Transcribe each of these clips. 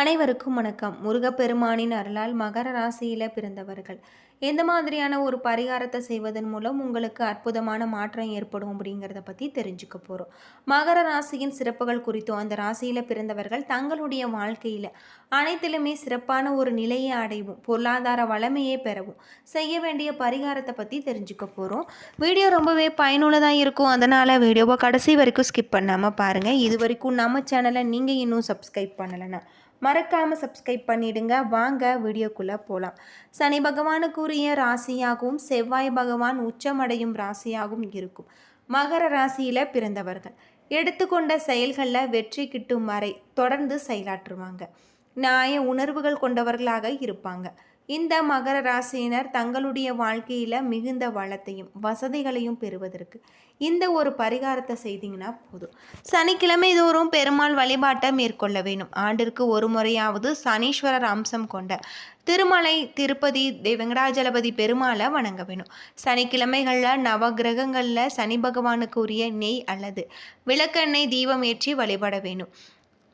அனைவருக்கும் வணக்கம். முருகப்பெருமானின் அருளால் மகர ராசியில் பிறந்தவர்கள். எந்த மாதிரியான ஒரு பரிகாரத்தை செய்வதன் மூலம் உங்களுக்கு அற்புதமான மாற்றம் ஏற்படும் அப்படிங்கிறத பற்றி தெரிஞ்சுக்க போகிறோம் மகர ராசியின் சிறப்புகள் குறித்தும் அந்த ராசியில் பிறந்தவர்கள் தங்களுடைய வாழ்க்கையில் அனைத்திலுமே சிறப்பான ஒரு நிலையை அடைவும் பொருளாதார வளமையை பெறவும் செய்ய வேண்டிய பரிகாரத்தை பற்றி தெரிஞ்சுக்க போகிறோம் வீடியோ ரொம்பவே பயனுள்ளதாக இருக்கும். அதனால் வீடியோவை கடைசி வரைக்கும் ஸ்கிப் பண்ணாமல் பாருங்கள் இது வரைக்கும் நம்ம சேனலை நீங்கள் இன்னும் சப்ஸ்கிரைப் பண்ணலைன்னா மறக்காமல் சப்ஸ்கிரைப் பண்ணிடுங்க. வாங்க வீடியோக்குள்ளே போகலாம் சனி பகவானுக்குரிய ராசியாகவும் செவ்வாய் பகவான் உச்சமடையும் ராசியாகவும் இருக்கும். மகர ராசியில் பிறந்தவர்கள். எடுத்துக்கொண்ட செயல்களில் வெற்றி கிட்டும் வரை தொடர்ந்து செயலாற்றுவாங்க. நியாய உணர்வுகள் கொண்டவர்களாக இருப்பாங்க. இந்த மகர ராசியினர் தங்களுடைய வாழ்க்கையில் மிகுந்த வளத்தையும் வசதிகளையும் பெறுவதற்கு இந்த ஒரு பரிகாரத்தை செய்தீங்கன்னா போதும். சனிக்கிழமை தோறும் பெருமாள் வழிபாட்டை மேற்கொள்ள வேணும் ஆண்டிற்கு ஒரு முறையாவது சனீஸ்வரர் அம்சம் கொண்ட திருமலை திருப்பதி வெங்கடாஜலபதி பெருமாளை வணங்க வேணும் சனிக்கிழமைகளில் நவகிரகங்களில் சனி பகவானுக்கு உரிய நெய் அல்லது விளக்கெண்ணெய் தீபம் ஏற்றி வழிபட வேணும்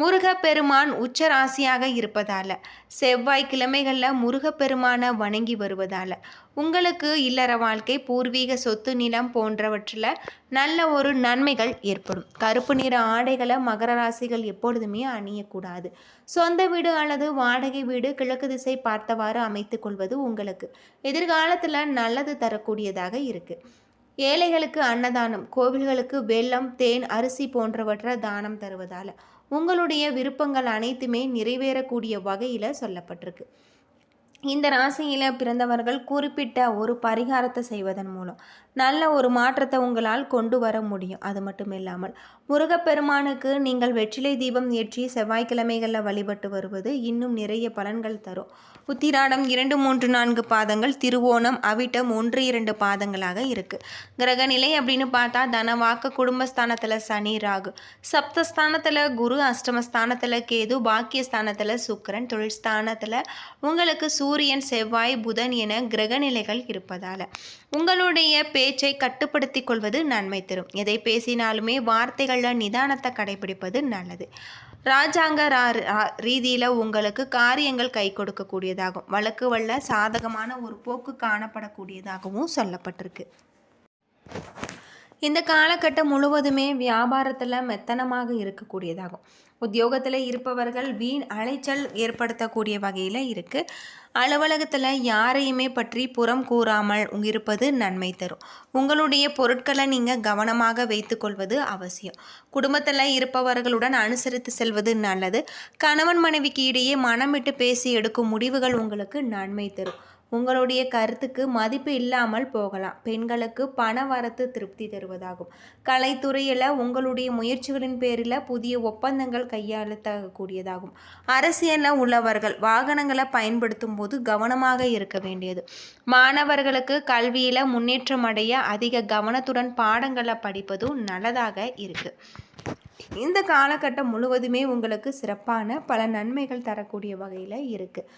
முருகப்பெருமான் உச்ச ராசியாக இருப்பதால் செவ்வாய் கிழமைகளில் முருகப்பெருமானை வணங்கி வருவதால் உங்களுக்கு இல்லற வாழ்க்கை பூர்வீக சொத்து நிலம் போன்றவற்றில் நல்ல ஒரு நன்மைகள் ஏற்படும். கருப்பு நிற ஆடைகளை மகர ராசிகள் எப்பொழுதுமே அணியக்கூடாது. சொந்த வீடு அல்லது வாடகை வீடு கிழக்கு திசை பார்த்தவாறு அமைத்து கொள்வது உங்களுக்கு எதிர்காலத்தில் நல்லது தரக்கூடியதாக இருக்குது ஏழைகளுக்கு அன்னதானம் கோவில்களுக்கு வெல்லம் தேன் அரிசி போன்றவற்றை தானம் தருவதால் உங்களுடைய விருப்பங்கள் அனைத்துமே நிறைவேறக்கூடிய வகையில் சொல்லப்பட்டிருக்கு. இந்த ராசியில் பிறந்தவர்கள் குறிப்பிட்ட ஒரு பரிகாரத்தை செய்வதன் மூலம் நல்ல ஒரு மாற்றத்தை உங்களால் கொண்டு வர முடியும். அது மட்டும் இல்லாமல் முருகப்பெருமானுக்கு நீங்கள் வெற்றிலை தீபம் ஏற்றி செவ்வாய்க்கிழமைகளில் வழிபட்டு வருவது இன்னும் நிறைய பலன்கள் தரும். உத்திராடம் இரண்டு மூன்று நான்கு பாதங்கள் திருவோணம் அவிட்டம் ஒன்று இரண்டு பாதங்களாக இருக்குது கிரகநிலை அப்படின்னு பார்த்தா தனவாக்கு குடும்பஸ்தானத்தில் சனி ராகு. சப்தஸ்தானத்தில் குரு அஷ்டமஸ்தானத்தில் கேது பாக்கியஸ்தானத்தில் சுக்கரன். தொழில் ஸ்தானத்தில் உங்களுக்கு சூரியன் செவ்வாய் புதன் என கிரகநிலைகள் இருப்பதால் உங்களுடைய பேச்சை கட்டுப்படுத்தி கொள்வது நன்மை தரும். எதை பேசினாலுமே வார்த்தைகளில் நிதானத்தை கடைபிடிப்பது நல்லது. ராஜாங்க ரீதியில் உங்களுக்கு காரியங்கள் கை கொடுக்கக்கூடியதாகும். வழக்கு வல்ல சாதகமான ஒரு போக்கு காணப்படக்கூடியதாகவும் சொல்லப்பட்டிருக்கு. இந்த காலகட்டம் முழுவதுமே வியாபாரத்தில் மெத்தனமாக இருக்கக்கூடியதாகும். உத்தியோகத்தில் இருப்பவர்கள் வீண் அலைச்சல் ஏற்படுத்தக்கூடிய வகையில் இருக்குது அலுவலகத்தில் யாரையுமே பற்றி புறம் கூறாமல் இருப்பது நன்மை தரும். உங்களுடைய பொருட்களை நீங்கள் கவனமாக வைத்துக்கொள்வது அவசியம். குடும்பத்தில் இருப்பவர்களுடன் அனுசரித்து செல்வது நல்லது. கணவன் மனைவிக்கு இடையே மனம் விட்டு பேசி எடுக்கும் முடிவுகள் உங்களுக்கு நன்மை தரும். உங்களுடைய கருத்துக்கு மதிப்பு இல்லாமல் போகலாம். பெண்களுக்கு பண வரத்து திருப்தி தருவதாகும். கலைத்துறையில் உங்களுடைய முயற்சிகளின் பேரில் புதிய ஒப்பந்தங்கள் கையாளத்தக்கூடியதாகும் அரசியலில் உள்ளவர்கள் வாகனங்களை பயன்படுத்தும் போது கவனமாக இருக்க வேண்டியது. மாணவர்களுக்கு கல்வியில் முன்னேற்றம் அடைய அதிக கவனத்துடன் பாடங்களை படிப்பதும் நல்லதாக இருக்குது இந்த காலகட்டம் முழுவதுமே உங்களுக்கு சிறப்பான பல நன்மைகள் தரக்கூடிய வகையில் இருக்குது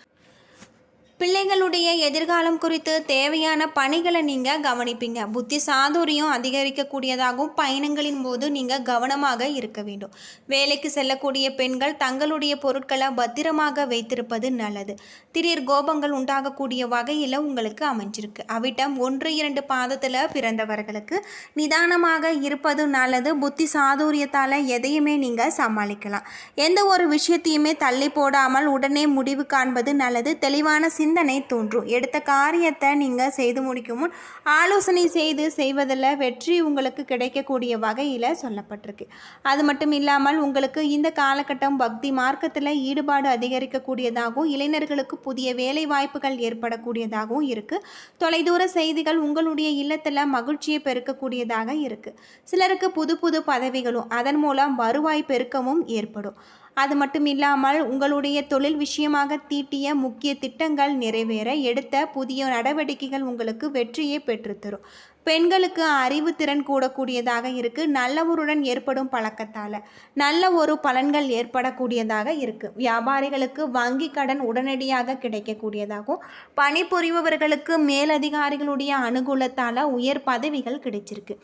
பிள்ளைகளுடைய எதிர்காலம் குறித்து தேவையான பணிகளை நீங்கள் கவனிப்பீங்க. புத்தி சாதுரியம் அதிகரிக்கக்கூடியதாகவும் பயணங்களின் போது நீங்கள் கவனமாக இருக்க வேண்டும். வேலைக்கு செல்லக்கூடிய பெண்கள் தங்களுடைய பொருட்களை பத்திரமாக வைத்திருப்பது நல்லது. திடீர் கோபங்கள் உண்டாகக்கூடிய வகையில் உங்களுக்கு அமைஞ்சிருக்கு. அவிட்டம் ஒன்று இரண்டு பாதத்தில் பிறந்தவர்களுக்கு நிதானமாக இருப்பது நல்லது. புத்தி சாதுரியத்தால் எதையுமே நீங்கள் சமாளிக்கலாம். எந்த ஒரு விஷயத்தையுமே தள்ளி போடாமல் உடனே முடிவு காண்பது நல்லது. தெளிவான சிந்தனை சிந்தனை தோன்றும். எடுத்த காரியத்தை நீங்கள் செய்து முடிக்கும் முன் ஆலோசனை செய்து செய்வதில் வெற்றி உங்களுக்கு கிடைக்கக்கூடிய வகையில் சொல்லப்பட்டிருக்கு. அது மட்டும் இல்லாமல் உங்களுக்கு இந்த காலகட்டம் பக்தி மார்க்கத்தில் ஈடுபாடு அதிகரிக்கக்கூடியதாகவும் இளைஞர்களுக்கு புதிய வேலை வாய்ப்புகள் ஏற்படக்கூடியதாகவும் இருக்குது தொலைதூர செய்திகள் உங்களுடைய இல்லத்தில் மகிழ்ச்சியை பெருக்கக்கூடியதாக இருக்குது சிலருக்கு புது புது பதவிகளும் அதன் மூலம் வருவாய் பெருக்கமும் ஏற்படும். அது மட்டும் இல்லாமல் உங்களுடைய தொழில் விஷயமாக தீட்டிய முக்கிய திட்டங்கள் நிறைவேற எடுத்த புதிய நடவடிக்கைகள் உங்களுக்கு வெற்றியை பெற்றுத்தரும். பெண்களுக்கு அறிவு திறன் கூடக்கூடியதாக இருக்குது நல்லவருடன் ஏற்படும் பழக்கத்தால். நல்ல ஒரு பலன்கள் ஏற்படக்கூடியதாக இருக்குது வியாபாரிகளுக்கு வங்கி கடன் உடனடியாக கிடைக்கக்கூடியதாகவும் பணிபுரிபவர்களுக்கு மேலதிகாரிகளுடைய அனுகூலத்தால் உயர் பதவிகள் கிடைச்சிருக்கு.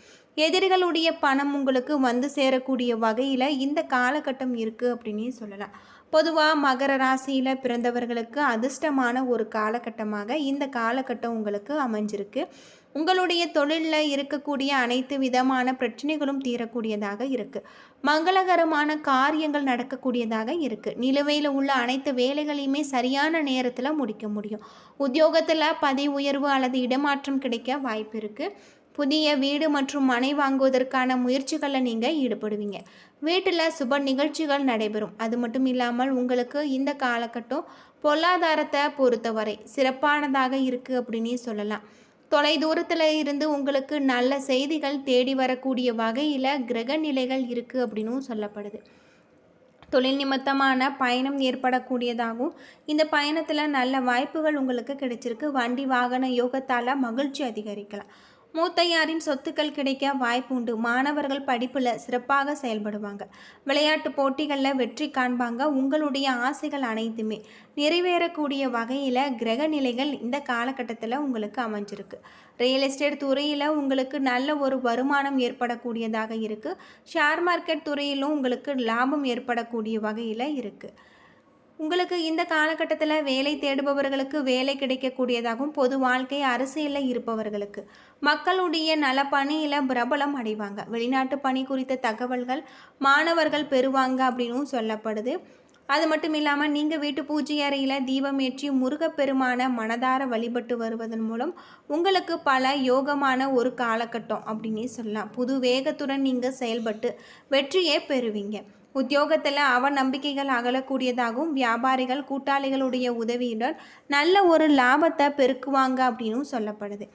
எதிரிகளுடைய பணம் உங்களுக்கு வந்து சேரக்கூடிய வகையில் இந்த காலகட்டம் இருக்குது அப்படின்னே சொல்லலாம். பொதுவாக மகர ராசியில் பிறந்தவர்களுக்கு அதிர்ஷ்டமான ஒரு காலகட்டமாக இந்த காலகட்டம் உங்களுக்கு அமைஞ்சிருக்கு. உங்களுடைய தொழிலில் இருக்கக்கூடிய அனைத்து விதமான பிரச்சனைகளும் தீரக்கூடியதாக இருக்குது மங்களகரமான காரியங்கள் நடக்கக்கூடியதாக இருக்குது நிலுவையில் உள்ள அனைத்து வேலைகளையுமே சரியான நேரத்தில் முடிக்க முடியும். உத்தியோகத்தில் பதவி உயர்வு அல்லது இடமாற்றம் கிடைக்க வாய்ப்பு இருக்குது புதிய வீடு மற்றும் மனை வாங்குவதற்கான முயற்சிகளில் நீங்கள் ஈடுபடுவீங்க. வீட்டில் சுப நிகழ்ச்சிகள் நடைபெறும். அது மட்டும் இல்லாமல் உங்களுக்கு இந்த காலகட்டம் பொருளாதாரத்தை பொறுத்தவரை சிறப்பானதாக இருக்குது அப்படின்னு சொல்லலாம். தொலை தூரத்தில் இருந்து உங்களுக்கு நல்ல செய்திகள் தேடி வரக்கூடிய வகையில் கிரக நிலைகள் இருக்குது அப்படின்னும் சொல்லப்படுது. தொழில் நிமித்தமான பயணம் ஏற்படக்கூடியதாகவும் இந்த பயணத்தில் நல்ல வாய்ப்புகள் உங்களுக்கு கிடைச்சிருக்கு. வண்டி வாகன யோகத்தால் மகிழ்ச்சி அதிகரிக்கலாம். மூத்தையாரின் சொத்துக்கள் கிடைக்க வாய்ப்பு உண்டு மாணவர்கள் படிப்பில் சிறப்பாக செயல்படுவாங்க. விளையாட்டு போட்டிகளில் வெற்றி காண்பாங்க. உங்களுடைய ஆசைகள் அனைத்துமே நிறைவேறக்கூடிய வகையில் கிரக நிலைகள் இந்த காலகட்டத்தில் உங்களுக்கு அமைஞ்சிருக்கு. ரியல் எஸ்டேட் துறையில் உங்களுக்கு நல்ல ஒரு வருமானம் ஏற்படக்கூடியதாக இருக்குது ஷேர் மார்க்கெட் துறையிலும் உங்களுக்கு லாபம் ஏற்படக்கூடிய வகையில் இருக்குது உங்களுக்கு இந்த காலகட்டத்தில் வேலை தேடுபவர்களுக்கு வேலை கிடைக்கக்கூடியதாகவும் பொது வாழ்க்கை அரசியலில் இருப்பவர்களுக்கு. மக்களுடைய நல பணியில் பிரபலம் அடைவாங்க. வெளிநாட்டு பணி குறித்த தகவல்கள் மாணவர்கள் பெறுவாங்க அப்படின்னும் சொல்லப்படுது. அது மட்டும் இல்லாமல் நீங்கள் வீட்டு பூஜை அறையில் தீபம் ஏற்றி முருகப்பெருமான மனதார வழிபட்டு வருவதன் மூலம் உங்களுக்கு பல யோகமான ஒரு காலகட்டம் அப்படின்னே சொல்லலாம். புது வேகத்துடன் நீங்கள் செயல்பட்டு வெற்றியை பெறுவீங்க. உத்தியோகத்தில் அவ நம்பிக்கைகள் அகலக்கூடியதாகவும் வியாபாரிகள் கூட்டாளிகளுடைய உதவியுடன் நல்ல ஒரு லாபத்தை பெருக்குவாங்க அப்படின்னும் சொல்லப்படுது.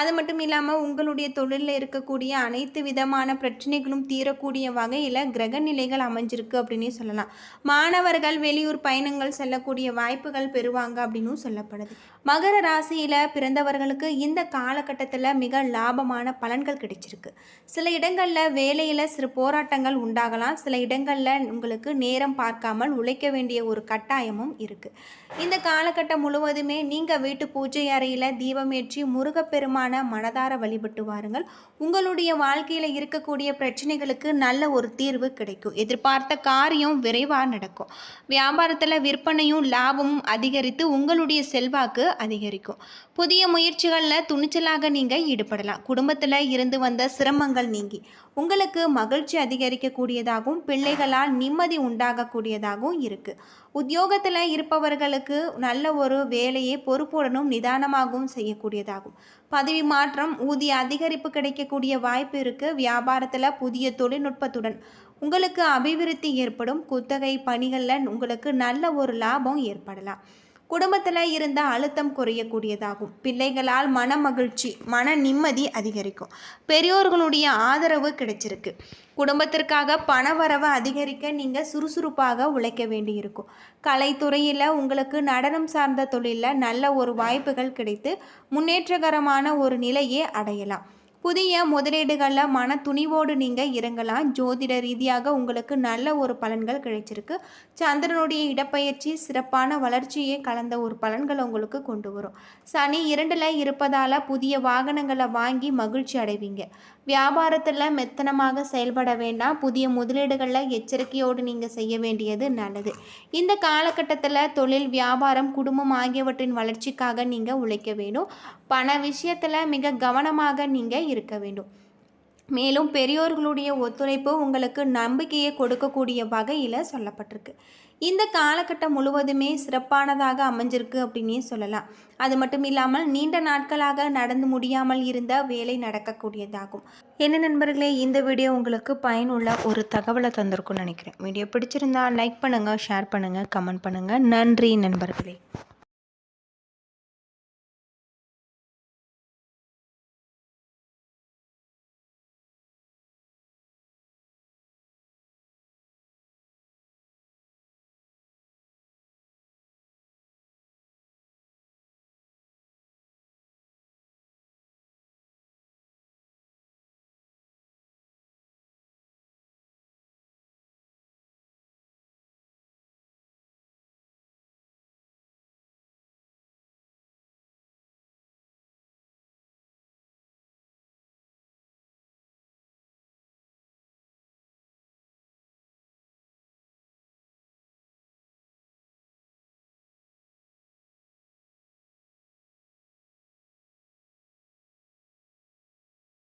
அது மட்டும் இல்லாமல் உங்களுடைய தொழிலில் இருக்கக்கூடிய அனைத்து விதமான பிரச்சனைகளும் தீரக்கூடிய வகையில் கிரக நிலைகள் அமைஞ்சிருக்கு அப்படின்னே சொல்லலாம். மாணவர்கள் வெளியூர் பயணங்கள் செல்லக்கூடிய வாய்ப்புகள் பெறுவாங்க அப்படின்னும் சொல்லப்படுது. மகர ராசியில் பிறந்தவர்களுக்கு இந்த காலகட்டத்தில் மிக லாபமான பலன்கள் கிடைச்சிருக்கு. சில இடங்களில் வேலையில் சிறு போராட்டங்கள் உண்டாகலாம். சில இடங்களில் உங்களுக்கு நேரம் பார்க்காமல் உழைக்க வேண்டிய ஒரு கட்டாயமும் இருக்குது இந்த காலகட்டம் முழுவதுமே நீங்கள் வீட்டு பூஜை அறையில் தீபமேற்றி முருகப்பெருமான மனதார வழிபட்டு வாருங்கள். உங்களுடைய வாழ்க்கையில் இருக்கக்கூடிய பிரச்சனைகளுக்கு நல்ல ஒரு தீர்வு கிடைக்கும். எதிர்பார்த்த காரியம் விரைவாக நடக்கும். வியாபாரத்தில் விற்பனையும் லாபமும் அதிகரித்து உங்களுடைய செல்வாக்கு அதிகரிக்கும். புதிய முயற்சிகளில் துணிச்சலாக நீங்கள் ஈடுபடலாம். குடும்பத்தில் இருந்து வந்த சிரமங்கள் நீங்கி உங்களுக்கு மகிழ்ச்சி அதிகரிக்கக்கூடியதாகவும் பிள்ளைகளால் நிம்மதி உண்டாகக்கூடியதாகவும் இருக்குது உத்தியோகத்தில் இருப்பவர்களுக்கு நல்ல ஒரு வேலையை பொறுப்புடனும் நிதானமாகவும் செய்யக்கூடியதாகும். பதவி மாற்றம் ஊதிய அதிகரிப்பு கிடைக்கக்கூடிய வாய்ப்பு இருக்குது வியாபாரத்தில் புதிய தொழில்நுட்பத்துடன் உங்களுக்கு அபிவிருத்தி ஏற்படும். குத்தகை பணிகளில் உங்களுக்கு நல்ல ஒரு லாபம் ஏற்படலாம். குடும்பத்தில் இருந்த அழுத்தம் குறையக்கூடியதாகும். பிள்ளைகளால் மன மகிழ்ச்சி மன நிம்மதி அதிகரிக்கும். பெரியோர்களுடைய ஆதரவு கிடைச்சிருக்கு. குடும்பத்திற்காக பண வரவு அதிகரிக்க நீங்கள் சுறுசுறுப்பாக உழைக்க வேண்டியிருக்கும். கலைத்துறையில் உங்களுக்கு நடனம் சார்ந்த தொழிலில் நல்ல ஒரு வாய்ப்புகள் கிடைத்து முன்னேற்றகரமான ஒரு நிலையை அடையலாம். புதிய முதலீடுகளில் மன துணிவோடு நீங்கள் இறங்கலாம். ஜோதிட ரீதியாக உங்களுக்கு நல்ல ஒரு பலன்கள் கிடைச்சிருக்கு. சந்திரனுடைய இடப்பெயர்ச்சி சிறப்பான வளர்ச்சியை கலந்த ஒரு பலன்களை உங்களுக்கு கொண்டு வரும். சனி இரண்டில் இருப்பதால் புதிய வாகனங்களை வாங்கி மகிழ்ச்சி அடைவீங்க. வியாபாரத்தில் மெத்தனமாக செயல்பட வேண்டாம். புதிய முதலீடுகளில் எச்சரிக்கையோடு நீங்கள் செய்ய வேண்டியது நல்லது. இந்த காலகட்டத்தில் தொழில் வியாபாரம் குடும்பம் ஆகியவற்றின் வளர்ச்சிக்காக நீங்கள் உழைக்க வேணும். பண விஷயத்தில் மிக கவனமாக நீங்கள் இருக்க வேண்டும். மேலும் பெரியோர்களுடைய ஒத்துழைப்பு உங்களுக்கு நம்பிக்கையை கொடுக்கக்கூடிய வகையில் சொல்லப்பட்டிருக்கு. இந்த காலகட்டம் முழுவதுமே சிறப்பானதாக அமைஞ்சிருக்கு அப்படின்னே சொல்லலாம். அது மட்டும் இல்லாமல் நீண்ட நாட்களாக நடந்து முடியாமல் இருந்த வேலை நடக்கக்கூடியதாகும். என்ன நண்பர்களே இந்த வீடியோ உங்களுக்கு பயனுள்ள ஒரு தகவலை தந்திருக்கும்னு நினைக்கிறேன். வீடியோ பிடிச்சிருந்தா லைக் பண்ணுங்கள் ஷேர் பண்ணுங்கள் கமெண்ட் பண்ணுங்கள் நன்றி நண்பர்களே.